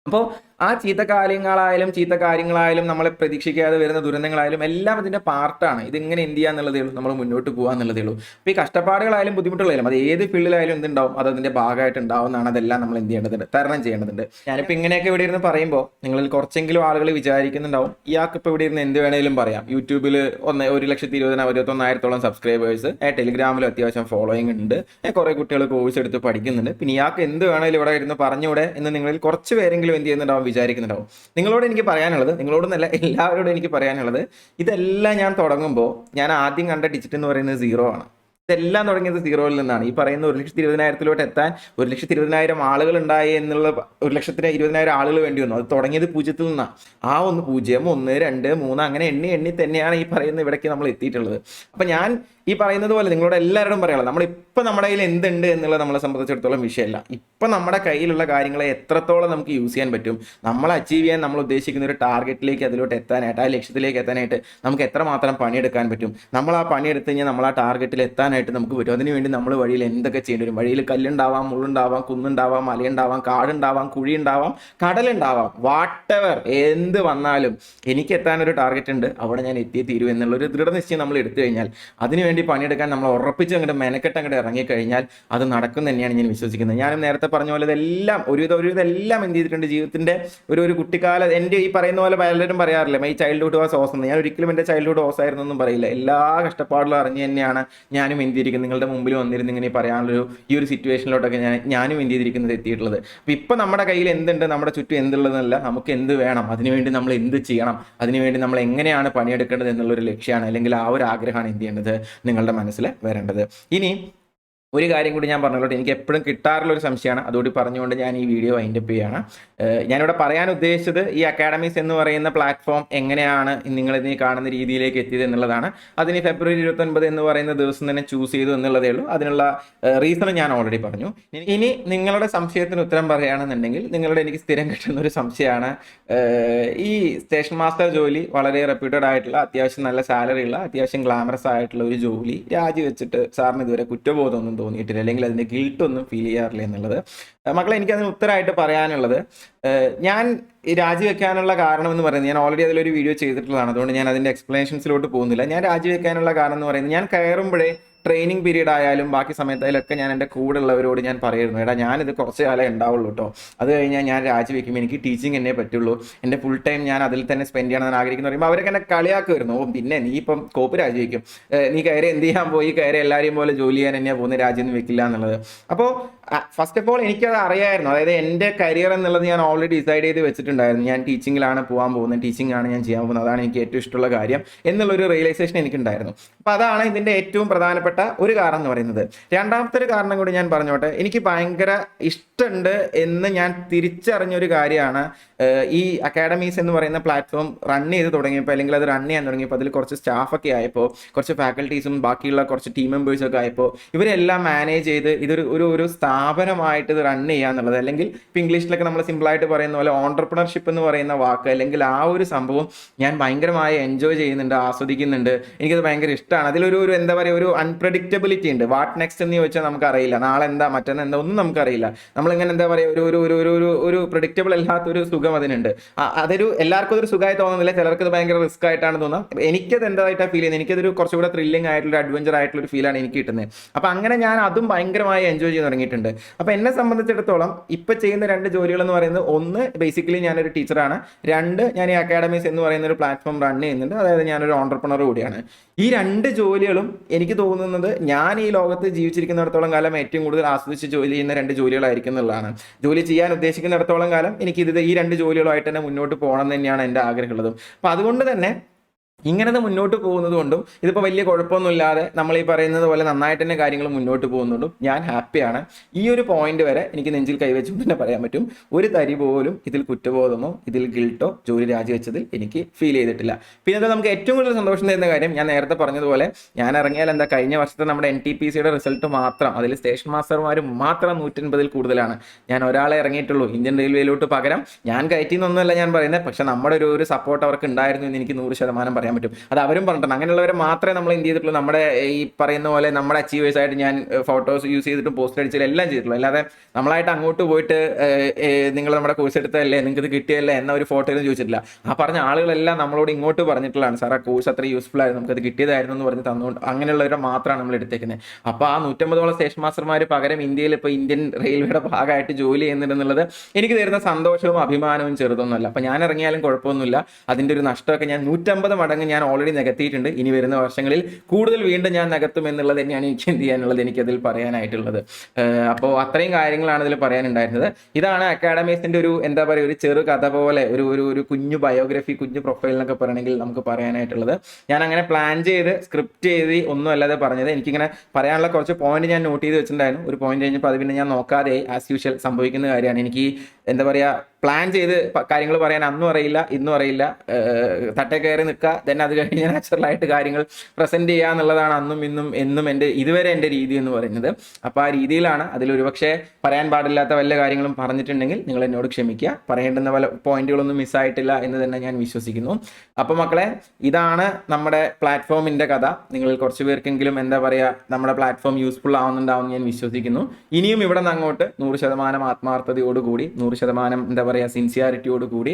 അപ്പോൾ ആ ചീത്ത കാര്യങ്ങളായാലും ചീത്ത കാര്യങ്ങളായാലും നമ്മളെ പ്രതീക്ഷിക്കാതെ വരുന്ന ദുരന്തങ്ങളായാലും എല്ലാം ഇതിന്റെ പാർട്ടാണ് ഇതിങ്ങനെ എന്ത് ചെയ്യുക എന്നുള്ളതേ ഉള്ളൂ. നമ്മൾ മുന്നോട്ട് പോകുക എന്നുള്ളതേ ഉള്ളൂ. അപ്പോൾ ഈ കഷ്ടപ്പാടുകളായാലും ബുദ്ധിമുട്ടുകളായാലും അത് ഏത് ഫീൽഡിലായാലും എന്തുണ്ടാവും? അത് അതിന്റെ ഭാഗമായിട്ട് ഉണ്ടാവുന്നതാണ് അതെല്ലാം നമ്മൾ എന്ത് ചെയ്യേണ്ടതുണ്ട്? തരണം ചെയ്യേണ്ടതുണ്ട്. ഞാനിപ്പോൾ ഇങ്ങനെയൊക്കെ ഇവിടെ ഇരുന്ന് പറയുമ്പോൾ നിങ്ങളിൽ കുറച്ചെങ്കിലും ആളുകൾ വിചാരിക്കുന്നുണ്ടാവും ഇയാൾക്ക് ഇപ്പോൾ ഇവിടെ ഇരുന്ന് എന്ത് വേണേലും പറയാം. യൂട്യൂബിൽ ഒന്ന് ഒരു ലക്ഷത്തി ഇരുപതിനാ ഇരുപത്തൊന്നായിരത്തോളം സബ്സ്ക്രൈബേഴ്സ് ടെലിഗ്രാമിലും അത്യാവശ്യം ഫോളോയിങ് ഉണ്ട്. കുറേ കുട്ടികൾ കോഴ്സ് എടുത്ത് പഠിക്കുന്നുണ്ട്. പിന്നെ ഇയാൾക്ക് എന്ത് വേണേലും ഇവിടെ ഇരുന്ന് പറഞ്ഞൂടെ എന്ന് നിങ്ങളിൽ കുറച്ച് പേരെങ്കിലും എന്ത് ചെയ്യുന്നുണ്ടാവും വിചാരിക്കുന്നുണ്ടാവും. നിങ്ങളോട് എനിക്ക് പറയാനുള്ളത് നിങ്ങളോടൊന്നല്ല എല്ലാവരോടും എനിക്ക് പറയാനുള്ളത് ഇതെല്ലാം ഞാൻ തുടങ്ങുമ്പോൾ ഞാൻ ആദ്യം കണ്ട ഡിജിറ്റ് എന്ന് പറയുന്നത് സീറോ ആണ്. ഇതെല്ലാം തുടങ്ങിയത് സീറോയിൽ നിന്നാണ്. ഈ പറയുന്ന ഒരു ലക്ഷത്തി ഇരുപതിനായിരത്തിലോട്ട് എത്താൻ ഒരു ലക്ഷത്തി ഇരുപതിനായിരം ആളുകൾ ഉണ്ടായി എന്നുള്ള ഒരു ലക്ഷത്തിന് ഇരുപതിനായിരം ആളുകൾ വേണ്ടി വന്നു. അത് തുടങ്ങിയത് പൂജ്യത്തിൽ നിന്നാണ് ആ ഒന്ന് പൂജ്യം ഒന്ന് രണ്ട് മൂന്ന് അങ്ങനെ എണ്ണി എണ്ണി തന്നെയാണ് ഈ പറയുന്ന ഇവിടേക്ക് നമ്മൾ എത്തിയിട്ടുള്ളത്. അപ്പം ഞാൻ ഈ പറയുന്നത് പോലെ നിങ്ങളോട് എല്ലാവരോടും പറയാനുള്ളത്. നമ്മളിപ്പോൾ നമ്മുടെ കയ്യിൽ എന്തുണ്ട് എന്നുള്ളത് നമ്മളെ സംബന്ധിച്ചിടത്തോളം വിഷയമല്ല. ഇപ്പം നമ്മുടെ കയ്യിലുള്ള കാര്യങ്ങളെ എത്രത്തോളം നമുക്ക് യൂസ് ചെയ്യാൻ പറ്റും നമ്മൾ അച്ചീവ് ചെയ്യാൻ നമ്മൾ ഉദ്ദേശിക്കുന്ന ഒരു ടാർഗറ്റിലേക്ക് അതിലോട്ട് എത്താനായിട്ട് ആ ലക്ഷ്യത്തിലേക്ക് എത്താനായിട്ട് നമുക്ക് എത്രമാത്രം പണിയെടുക്കാൻ പറ്റും. നമ്മൾ ആ പണിയെടുത്ത് കഴിഞ്ഞാൽ നമ്മൾ ആ ടാർഗറ്റിൽ എത്താനായിട്ട് നമുക്ക് പറ്റും അതിനുവേണ്ടി നമ്മൾ വഴിയിൽ എന്തൊക്കെ ചെയ്യേണ്ടി വരും? വഴിയിൽ കല്ലുണ്ടാവാം മുള്ളുണ്ടാവാം കുന്നുണ്ടാവാം മലയുണ്ടാവാം കാടുണ്ടാവാം കുഴിയുണ്ടാവാം കടലുണ്ടാവാം വാട്ട് എവർ എന്ത് വന്നാലും എനിക്ക് എത്താനൊരു ടാർഗറ്റ് ഉണ്ട്. അവിടെ ഞാൻ എത്തിയേ തീരൂ എന്നുള്ളൊരു ദൃഢനിശ്ചയം നമ്മൾ എടുത്തു കഴിഞ്ഞാൽ അതിനുവേണ്ടി പണിയെടുക്കാൻ നമ്മൾ ഉറപ്പിച്ച് അങ്ങോട്ട് മെനക്കെട്ട് അങ്ങോട്ട് ഇറങ്ങിക്കഴിഞ്ഞാൽ അത് നടക്കും തന്നെയാണ് ഞാൻ വിശ്വസിക്കുന്നത്. ഞാനും നേരത്തെ പറഞ്ഞ പോലെ ഇതെല്ലാം ഒരുവിധം ഒരുവിധം എല്ലാം എന്ത് ചെയ്തിട്ടുണ്ട്? ജീവിതത്തിന്റെ ഒരു ഒരു കുട്ടിക്കാല എന്റെ ഈ പറയുന്ന പോലെ പലരും പറയാറില്ല മൈ ചൈൽഡ്ഹുഡ് വാസ് ഓസ് എന്ന്. ഞാൻ ഒരിക്കലും എന്റെ ചൈൽഡ്ഹുഡ് ഓസ് ആയിരുന്നു എന്നും പറയില്ല. എല്ലാ കഷ്ടപ്പാടിലും അറിഞ്ഞ് തന്നെയാണ് ഞാനും എന്ത് ചെയ്തിരിക്കുന്നത്? നിങ്ങളുടെ മുമ്പിൽ വന്നിരുന്നു ഇങ്ങനെ പറയാനുള്ളൊരു ഈ ഒരു സിറ്റുവേഷനിലോട്ടൊക്കെ ഞാൻ ഞാനും എന്ത് ചെയ്തിരിക്കുന്നത് എത്തിയിട്ടുള്ളത്. അപ്പോൾ ഇപ്പം നമ്മുടെ കയ്യിൽ എന്തുണ്ട്? നമ്മുടെ ചുറ്റും എന്തുള്ളതെന്നല്ല നമുക്ക് എന്ത് വേണം? അതിനുവേണ്ടി നമ്മൾ എന്ത് ചെയ്യണം? അതിനുവേണ്ടി നമ്മൾ എങ്ങനെയാണ് പണിയെടുക്കേണ്ടത് എന്നുള്ളൊരു ലക്ഷ്യമാണ് അല്ലെങ്കിൽ ആ ഒരു ആഗ്രഹമാണ് എന്ത് ചെയ്യേണ്ടത്? നിങ്ങളുടെ മനസ്സിൽ വരേണ്ടത്. ഇനി ഒരു കാര്യം കൂടി ഞാൻ പറഞ്ഞോട്ടെ എനിക്ക് എപ്പോഴും കിട്ടാറുള്ള ഒരു സംശയമാണ്. അതുകൂടി പറഞ്ഞുകൊണ്ട് ഞാൻ ഈ വീഡിയോ ചെയ്യുകയാണ്. ഏഹ് ഞാനിവിടെ പറയാൻ ഉദ്ദേശിച്ചത് ഈ അക്കാഡമീസ് എന്ന് പറയുന്ന പ്ലാറ്റ്ഫോം എങ്ങനെയാണ് നിങ്ങൾ ഇതിനെ കാണുന്ന രീതിയിലേക്ക് എത്തിയത് എന്നുള്ളതാണ്. അതിന് ഫെബ്രുവരി ഇരുപത്തൊൻപത് എന്ന് പറയുന്ന ദിവസം തന്നെ ചൂസ് ചെയ്തു എന്നുള്ളതേ ഉള്ളൂ. അതിനുള്ള റീസൺ ഞാൻ ഓൾറെഡി പറഞ്ഞു. ഇനി നിങ്ങളുടെ സംശയത്തിന് ഉത്തരം പറയുകയാണെന്നുണ്ടെങ്കിൽ നിങ്ങളുടെ എനിക്ക് സ്ഥിരം കിട്ടുന്ന ഒരു സംശയമാണ്. ഈ സ്റ്റേഷൻ മാസ്റ്റർ ജോലി വളരെ റെപ്യൂട്ടഡ് ആയിട്ടുള്ള അത്യാവശ്യം നല്ല സാലറി ഉള്ള അത്യാവശ്യം ഗ്ലാമറസ് ആയിട്ടുള്ള ഒരു ജോലി രാജിവെച്ചിട്ട് സാറിന് ഇതുവരെ കുറ്റബോധമൊന്നും തോന്നിയിട്ടില്ല. അല്ലെങ്കിൽ അതിന്റെ ഗിൽട്ടൊന്നും ഫീൽ ചെയ്യാറില്ല എന്നുള്ളത്. മക്കളെ എനിക്കതിന് ഉത്തരമായിട്ട് പറയാനുള്ളത് ഞാൻ രാജിവെക്കാനുള്ള കാരണം എന്ന് പറയുന്നത് ഞാൻ ഓൾറെഡി അതിലൊരു വീഡിയോ ചെയ്തിട്ടുള്ളതാണ്. അതുകൊണ്ട് ഞാൻ അതിന്റെ എക്സ്പ്ലനേഷൻസിലോട്ട് പോകുന്നില്ല. ഞാൻ രാജിവെക്കാനുള്ള കാരണം എന്ന് പറയുന്നത് ഞാൻ കയറുമ്പോഴേ ട്രെയിനിങ് പീരീഡ് ആയാലും ബാക്കി സമയത്തായാലൊക്കെ ഞാൻ എന്റെ കൂടെ ഉള്ളവരോട് ഞാൻ പറയുന്നു എടാ ഞാനിത് കുറച്ച് കാലം ഉണ്ടാവുള്ളൂ കേട്ടോ അത് കഴിഞ്ഞാൽ ഞാൻ രാജിവെക്കും എനിക്ക് ടീച്ചിങ് എന്നേ പറ്റുള്ളൂ. എന്റെ ഫുൾ ടൈം ഞാൻ അതിൽ തന്നെ സ്പെൻഡ് ചെയ്യണം എന്ന് ആഗ്രഹിക്കുന്നു പറയുമ്പോൾ അവരൊക്കെ എന്നെ കളിയാക്കുമായിരുന്നു. ഓ പിന്നെ നീ ഇപ്പം കോപ്പ് രാജിവെക്കും നീ കയറി എന്ത് ചെയ്യാൻ പോയി? കയറി എല്ലാവരെയും പോലെ ജോലി ചെയ്യാൻ എന്നെയാണ് പോകുന്ന രാജ്യം വെക്കില്ല എന്നുള്ളത്. അപ്പോൾ ഫസ്റ്റ് ഓഫ് ഓൾ എനിക്കത് അറിയായിരുന്നു. അതായത് എന്റെ കരിയർ എന്നുള്ളത് ഞാൻ ഓൾറെഡി ഡിസൈഡ് ചെയ്ത് വെച്ചിട്ടുണ്ടായിരുന്നു. ഞാൻ ടീച്ചിങ്ങിലാണ് പോകാൻ പോകുന്നത്. ടീച്ചിങ് ആണ് ഞാൻ ചെയ്യാൻ പോകുന്നത്. അതാണ് എനിക്ക് ഏറ്റവും ഇഷ്ടമുള്ള കാര്യം. എന്നുള്ളൊരു റിയലൈസേഷൻ എനിക്കുണ്ടായിരുന്നു. അപ്പോൾ അതാണ് ഇതിന്റെ ഏറ്റവും പ്രധാനപ്പെട്ട ഒരു കാരണം എന്ന് പറയുന്നത്. രണ്ടാമത്തെ ഒരു കാരണം കൂടി ഞാൻ പറഞ്ഞോട്ടെ. എനിക്ക് ഭയങ്കര ഇഷ്ടമുണ്ട് എന്ന് ഞാൻ തിരിച്ചറിഞ്ഞൊരു കാര്യമാണ്. ഈ അക്കാഡമീസ് എന്ന് പറയുന്ന പ്ലാറ്റ്ഫോം റൺ ചെയ്ത് തുടങ്ങിയപ്പോൾ അല്ലെങ്കിൽ അത് റൺ ചെയ്യാൻ തുടങ്ങിയപ്പോൾ അതിൽ കുറച്ച് സ്റ്റാഫൊക്കെ ആയപ്പോൾ കുറച്ച് ഫാക്കൽറ്റീസും ബാക്കിയുള്ള കുറച്ച് ടീം മെമ്പേഴ്സൊക്കെ ആയപ്പോൾ ഇവരെല്ലാം മാനേജ് ചെയ്ത് ഇതൊരു ഒരു ഒരു സ്ഥാപനമായിട്ട് ഇത് റൺ ചെയ്യുക എന്നുള്ളത്. അല്ലെങ്കിൽ ഇപ്പം ഇംഗ്ലീഷിലൊക്കെ നമ്മൾ സിമ്പിളായിട്ട് പറയുന്ന പോലെ ഓണ്ടർപ്രണർഷിപ്പ് എന്ന് പറയുന്ന വാക്ക് അല്ലെങ്കിൽ ആ ഒരു സംഭവം ഞാൻ ഭയങ്കരമായി എൻജോയ് ചെയ്യുന്നുണ്ട് ആസ്വദിക്കുന്നുണ്ട്. എനിക്കത് ഭയങ്കര ഇഷ്ടമാണ്. അതിലൊരു ഒരു എന്താ പറയുക ഒരു അൺപ്രഡിക്റ്റബിലിറ്റി ഉണ്ട്. വാട്ട് നെക്സ്റ്റ് എന്ന് ചോദിച്ചാൽ നമുക്കറിയില്ല. നാളെ എന്താ മറ്റന്ന് എന്താ ഒന്നും നമുക്കറിയില്ല. നമ്മളിങ്ങനെ എന്താ പറയുക ഒരു ഒരു ഒരു ഒരു ഒരു ഒരു പ്രഡിക്റ്റബിൾ അല്ലാത്തൊരു സുഖം അതിനുണ്ട്. അതൊരു എല്ലാവർക്കും ഒരു സുഖമായി തോന്നുന്നില്ല. ചിലർക്ക് ഇത് ഭയങ്കര റിസ്ക് ആയിട്ടാണ് തോന്നുന്നത്. എനിക്കത് എന്തായിട്ടാണ് ഫീൽ ചെയ്യുന്നത്? എനിക്കതൊരു കുറച്ചുകൂടെ ത്രില്ലിംഗ് ആയിട്ടുള്ള അഡ്വഞ്ചർ ആയിട്ടുള്ള ഒരു ഫീലാണ് എനിക്ക് കിട്ടുന്നത്. അപ്പം അങ്ങനെ ഞാൻ അതും ഭയങ്കരമായി എൻജോയ് ചെയ്ത് തുടങ്ങിയിട്ടുണ്ട്. അപ്പം എന്നെ സംബന്ധിച്ചിടത്തോളം ഇപ്പം ചെയ്യുന്ന രണ്ട് ജോലികൾ എന്ന് പറയുന്നത് ഒന്ന് ബേസിക്കലി ഞാനൊരു ടീച്ചറാണ് രണ്ട് ഞാൻ ഈ അക്കാഡമീസ് എന്ന് പറയുന്ന ഒരു പ്ലാറ്റ്ഫോം റൺ ചെയ്യുന്നുണ്ട്. അതായത് ഞാനൊരു ഓണ്ടർപ്രണർ കൂടിയാണ്. ഈ രണ്ട് ജോലികളും എനിക്ക് തോന്നുന്നത് ഞാൻ ഈ ലോകത്ത് ജീവിച്ചിരിക്കുന്നിടത്തോളം കാലം ഏറ്റവും കൂടുതൽ ആസ്വദിച്ച് ജോലി ചെയ്യുന്ന രണ്ട് ജോലികളായിരിക്കും എന്നുള്ളതാണ്. ജോലി ചെയ്യാൻ ഉദ്ദേശിക്കുന്നിടത്തോളം കാലം എനിക്ക് ഇത് ഈ രണ്ട് ജോലികളുമായിട്ട് തന്നെ മുന്നോട്ട് പോകണം തന്നെയാണ് എന്റെ ആഗ്രഹമുള്ളത്. അപ്പം അതുകൊണ്ട് തന്നെ ഇങ്ങനെ മുന്നോട്ട് പോകുന്നത് കൊണ്ടും ഇതിപ്പോൾ വലിയ കുഴപ്പമൊന്നുമില്ലാതെ നമ്മൾ ഈ പറയുന്നത് പോലെ നന്നായിട്ട് തന്നെ കാര്യങ്ങൾ മുന്നോട്ട് പോകുന്നുണ്ടും ഞാൻ ഹാപ്പിയാണ് ഈ ഒരു പോയിന്റ് വരെ എനിക്ക് നെഞ്ചിൽ കൈവച്ചുകൊണ്ട് തന്നെ പറയാൻ പറ്റും. ഒരു തരി പോലും ഇതിൽ കുറ്റബോധമോ ഇതിൽ ഗിൽട്ടോ ജോലി രാജിവെച്ചതിൽ എനിക്ക് ഫീൽ ചെയ്തിട്ടില്ല. പിന്നെ നമുക്ക് ഏറ്റവും കൂടുതൽ സന്തോഷം തരുന്ന കാര്യം ഞാൻ നേരത്തെ പറഞ്ഞതുപോലെ ഞാൻ ഇറങ്ങിയാൽ എന്താ കഴിഞ്ഞ വർഷത്തെ നമ്മുടെ എൻ ടി പി സിയുടെ റിസൾട്ട് മാത്രം അതിൽ സ്റ്റേഷൻ മാസ്റ്റർമാർ മാത്രം നൂറ്റൻപതിൽ കൂടുതലാണ്. ഞാൻ ഒരാളെ ഇറങ്ങിയിട്ടുള്ളൂ ഇന്ത്യൻ റെയിൽവേയിലോട്ട് പകരം. ഞാൻ കയറ്റിന്നൊന്നുമല്ല ഞാൻ പറയുന്നത് പക്ഷെ നമ്മുടെ ഒരു ഒരു സപ്പോർട്ട് അവർക്ക് ഉണ്ടായിരുന്നു എന്ന് എനിക്ക് നൂറ് ശതമാനം പറയാൻ പറ്റും. അത് അവരും പറഞ്ഞിട്ടുണ്ട്. അങ്ങനെയുള്ളവരെ മാത്രമേ നമ്മൾ എന്ത് ചെയ്തിട്ടുള്ളൂ. നമ്മുടെ ഈ പറയുന്ന പോലെ നമ്മുടെ അച്ചീവേഴ്സ് ആയിട്ട് ഞാൻ ഫോട്ടോസ് യൂസ് ചെയ്തിട്ടും പോസ്റ്റ് അടിച്ചിട്ടും എല്ലാം ചെയ്തിട്ടുള്ളൂ. അല്ലാതെ നമ്മളായിട്ട് അങ്ങോട്ട് പോയിട്ട് നിങ്ങൾ നമ്മുടെ കോഴ്സ് എടുത്തതല്ലേ നിങ്ങൾക്ക് ഇത് കിട്ടിയല്ലേ എന്ന ഒരു ഫോട്ടോ ഒന്നും ചോദിച്ചിട്ടില്ല. ആ പറഞ്ഞ ആളുകളെല്ലാം നമ്മളോട് ഇങ്ങോട്ട് പറഞ്ഞിട്ടുള്ളതാണ്. സാർ ആ കോഴ്സ് അത്ര യൂസ്ഫുൾ ആയിരുന്നു. നമുക്ക് അത് കിട്ടിയതായിരുന്നു എന്ന് പറഞ്ഞ് തന്നുകൊണ്ട് അങ്ങനെയുള്ളവരെ മാത്രമാണ് നമ്മൾ എടുത്തേക്കുന്നത് അപ്പോൾ ആ നൂറ്റമ്പതോളം സ്റ്റേഷൻ മാസ്റ്റർമാർ പകരം ഇന്ത്യയിൽ ഇപ്പോൾ ഇന്ത്യൻ റെയിൽവേയുടെ ഭാഗമായിട്ട് ജോലി ചെയ്യുന്നുണ്ടെന്നുള്ളത് എനിക്ക് തരുന്ന സന്തോഷവും അഭിമാനവും ചെറുതൊന്നുമല്ല. അപ്പോൾ ഞാൻ ഇറങ്ങിയാലും കുഴപ്പമൊന്നുമില്ല. അതിന്റെ ഒരു നഷ്ടമൊക്കെ ഞാൻ നൂറ്റമ്പത് മടങ്ങ് ഞാൻ ഓൾറെഡി നികത്തിയിട്ടുണ്ട്. ഇനി വരുന്ന വർഷങ്ങളിൽ കൂടുതൽ വീണ്ടും ഞാൻ നികത്തും എന്നുള്ളത് തന്നെയാണ് എനിക്ക് എന്ത് ചെയ്യാനുള്ളത് എനിക്കതിൽ പറയാനായിട്ടുള്ളത്. അപ്പോൾ അത്രയും കാര്യങ്ങളാണ് ഇതിൽ പറയാനുണ്ടായിരുന്നത്. ഇതാണ് അക്കാഡമീസിന്റെ ഒരു എന്താ പറയുക ഒരു ചെറു കഥ പോലെ ഒരു ഒരു ഒരു കുഞ്ഞു ബയോഗ്രഫി കുഞ്ഞു പ്രൊഫൈൽ എന്നൊക്കെ പറയണമെങ്കിൽ നമുക്ക് പറയാനായിട്ടുള്ളത്. ഞാൻ അങ്ങനെ പ്ലാൻ ചെയ്ത് സ്ക്രിപ്റ്റ് ചെയ്ത് ഒന്നും അല്ലാതെ പറഞ്ഞത് എനിക്കിങ്ങനെ പറയാനുള്ള കുറച്ച് പോയിന്റ് ഞാൻ നോട്ട് ചെയ്ത് വെച്ചിട്ടുണ്ടായിരുന്നു. ഒരു പോയിന്റ് കഴിഞ്ഞപ്പോൾ അത് പിന്നെ ഞാൻ നോക്കാതെ ആസ് യൂഷ്വൽ സംഭവിക്കുന്ന കാര്യമാണ്. എനിക്ക് എന്താ പറയുക പ്ലാൻ ചെയ്ത് കാര്യങ്ങൾ പറയാൻ അന്നും അറിയില്ല ഇന്നും അറിയില്ല. തട്ടേ കയറി നിൽക്കുക ദെൻ അത് കഴിഞ്ഞ് നാച്ചുറലായിട്ട് കാര്യങ്ങൾ പ്രസന്റ് ചെയ്യുക എന്നുള്ളതാണ് അന്നും ഇന്നും എന്നും എന്റെ ഇതുവരെ എന്റെ രീതി എന്ന് പറയുന്നത്. അപ്പോൾ ആ രീതിയിലാണ് അതിൽ ഒരുപക്ഷെ പറയാൻ പാടില്ലാത്ത വല്ല കാര്യങ്ങളും പറഞ്ഞിട്ടുണ്ടെങ്കിൽ നിങ്ങൾ എന്നോട് ക്ഷമിക്കുക. പറയേണ്ടുന്ന പല പോയിന്റുകളൊന്നും മിസ്സായിട്ടില്ല എന്ന് തന്നെ ഞാൻ വിശ്വസിക്കുന്നു. അപ്പോൾ മക്കളെ ഇതാണ് നമ്മുടെ പ്ലാറ്റ്ഫോമിന്റെ കഥ. നിങ്ങൾ കുറച്ച് പേർക്കെങ്കിലും എന്താ പറയുക നമ്മുടെ പ്ലാറ്റ്ഫോം യൂസ്ഫുൾ ആവുന്നുണ്ടാവും ഞാൻ വിശ്വസിക്കുന്നു. ഇനിയും ഇവിടെ നിന്ന് അങ്ങോട്ട് നൂറ് ശതമാനം ആത്മാർത്ഥതയോടുകൂടി നൂറ് ശതമാനം എന്താ പറയുക സിൻസിയാരിറ്റിയോട് കൂടി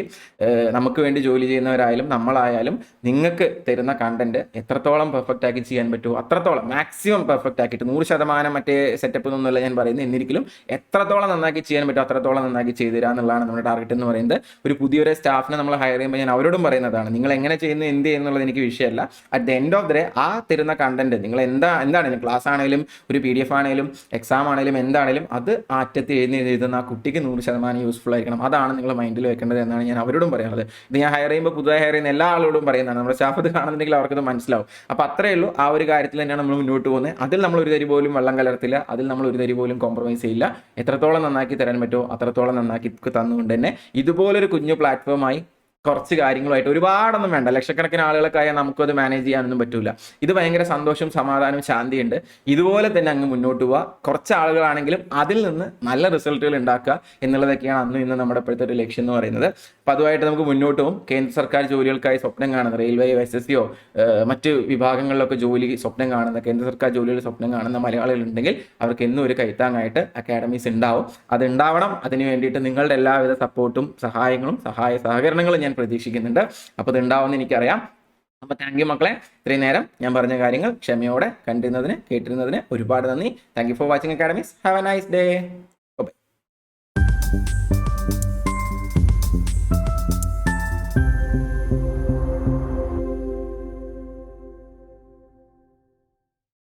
നമുക്ക് വേണ്ടി ജോലി ചെയ്യുന്നവരായാലും നമ്മളായാലും നിങ്ങൾക്ക് തരുന്ന കണ്ടന്റ് എത്രത്തോളം പെർഫെക്റ്റ് ആക്കി ചെയ്യാൻ പറ്റുമോ അത്രത്തോളം മാക്സിമം പെർഫെക്റ്റ് ആക്കിയിട്ട് നൂറ് ശതമാനം മറ്റേ സെറ്റപ്പ് എന്നൊന്നുമല്ല ഞാൻ പറയുന്നത് എന്നിരിക്കലും എത്രത്തോളം നന്നാക്കി ചെയ്യാൻ പറ്റുമോ അത്രത്തോളം നന്നാക്കി ചെയ്തു തരാം എന്നുള്ളതാണ് നമ്മുടെ ടാർഗറ്റ് എന്ന് പറയുന്നത്. ഒരു പുതിയൊരു സ്റ്റാഫിനെ നമ്മൾ ഹയർ ചെയ്യുമ്പോൾ ഞാൻ അവരോടും പറയുന്നതാണ് നിങ്ങൾ എങ്ങനെ ചെയ്യുന്നു എന്ത് ചെയ്യുന്നുള്ളത് എനിക്ക് വിഷയമല്ല. At the end of the day ആ തരുന്ന കണ്ടന്റ് നിങ്ങൾ എന്താ എന്താണെങ്കിലും ക്ലാസ് ആണെങ്കിലും ഒരു പി ഡി എഫ് ആണെങ്കിലും എക്സാം ആണെങ്കിലും എന്താണെങ്കിലും അത് ആറ്റത്ത് എഴുതി എഴുതുന്ന ആ കുട്ടിക്ക് നൂറ് ശതമാനം യൂസ്ഫുൾ ആയിരിക്കണം. അതാണ് നിങ്ങൾ മൈൻഡിൽ വെക്കേണ്ടത് എന്നാണ് ഞാൻ അവരോടും പറയുന്നത് ഇത് ഞാൻ ഹയർ ചെയ്യുമ്പോൾ പുതുതായി ഹയർ ചെയ്യുന്ന എല്ലാ ആളുകളോടും പറയുന്നതാണ്. നമ്മുടെ സ്റ്റാഫ് അത് കാണുന്നുണ്ടെങ്കിൽ അവർക്കത് മനസ്സിലാവും. അപ്പോൾ അത്രേ ഉള്ളൂ. ആ ഒരു കാര്യത്തിൽ തന്നെയാണ് നമ്മൾ മുന്നോട്ട് പോകുന്നത്. അതിൽ നമ്മൾ ഒരു തരി പോലും വെള്ളം കലർത്തില്ല. അതിൽ നമ്മൾ ഒരു തരി പോലും കോംപ്രമൈസ് ചെയ്യില്ല. എത്രത്തോളം നന്നാക്കി തരാൻ പറ്റുമോ അത്രത്തോളം നന്നാക്കി തന്നുകൊണ്ട് തന്നെ ഇതുപോലൊരു കുഞ്ഞു പ്ലാറ്റ്ഫോമായി കുറച്ച് കാര്യങ്ങളുമായിട്ട് ഒരുപാടൊന്നും വേണ്ട. ലക്ഷക്കണക്കിന് ആളുകളൊക്കെ നമുക്കും നമുക്കത് മാനേജ് ചെയ്യാനൊന്നും പറ്റൂല. ഇത് ഭയങ്കര സന്തോഷവും സമാധാനവും ശാന്തിയുണ്ട്. ഇതുപോലെ തന്നെ അങ്ങ് മുന്നോട്ട് പോവുക കുറച്ച് ആളുകളാണെങ്കിലും അതിൽ നിന്ന് നല്ല റിസൾട്ടുകൾ ഉണ്ടാക്കുക എന്നുള്ളതൊക്കെയാണ് അന്ന് ഇന്ന് നമ്മുടെ ഇപ്പോഴത്തെ ഒരു ലക്ഷ്യം എന്ന് പറയുന്നത്. അപ്പോൾ നമുക്ക് മുന്നോട്ട് പോകും കേന്ദ്ര സർക്കാർ ജോലികൾക്കായി സ്വപ്നം കാണുന്ന റെയിൽവേ എസ് എസ് സിയോ മറ്റ് വിഭാഗങ്ങളിലൊക്കെ ജോലി സ്വപ്നം കാണുന്ന കേന്ദ്ര സർക്കാർ ജോലികൾ സ്വപ്നം കാണുന്ന മലയാളികളുണ്ടെങ്കിൽ അവർക്ക് എന്നും ഒരു കൈത്താങ്ങായിട്ട് അക്കാഡമീസ് ഉണ്ടാവും. അത് ഉണ്ടാവണം അതിന് വേണ്ടിയിട്ട് നിങ്ങളുടെ എല്ലാവിധ സപ്പോർട്ടും സഹായങ്ങളും സഹായ സഹകരണങ്ങളും ഞാൻ പ്രതീക്ഷിക്കുന്നുണ്ട്. അപ്പോൾ ഇത് ഉണ്ടാവുമെന്ന് എനിക്കറിയാം. അപ്പോൾ താങ്ക് യു മക്കളെ. ഇത്രയും നേരം ഞാൻ പറഞ്ഞ കാര്യങ്ങൾ ക്ഷമയോടെ കണ്ടിരുന്നതിന് കേട്ടിരുന്നതിന് ഒരുപാട് നന്ദി. Thank you for watching academies have a nice day bye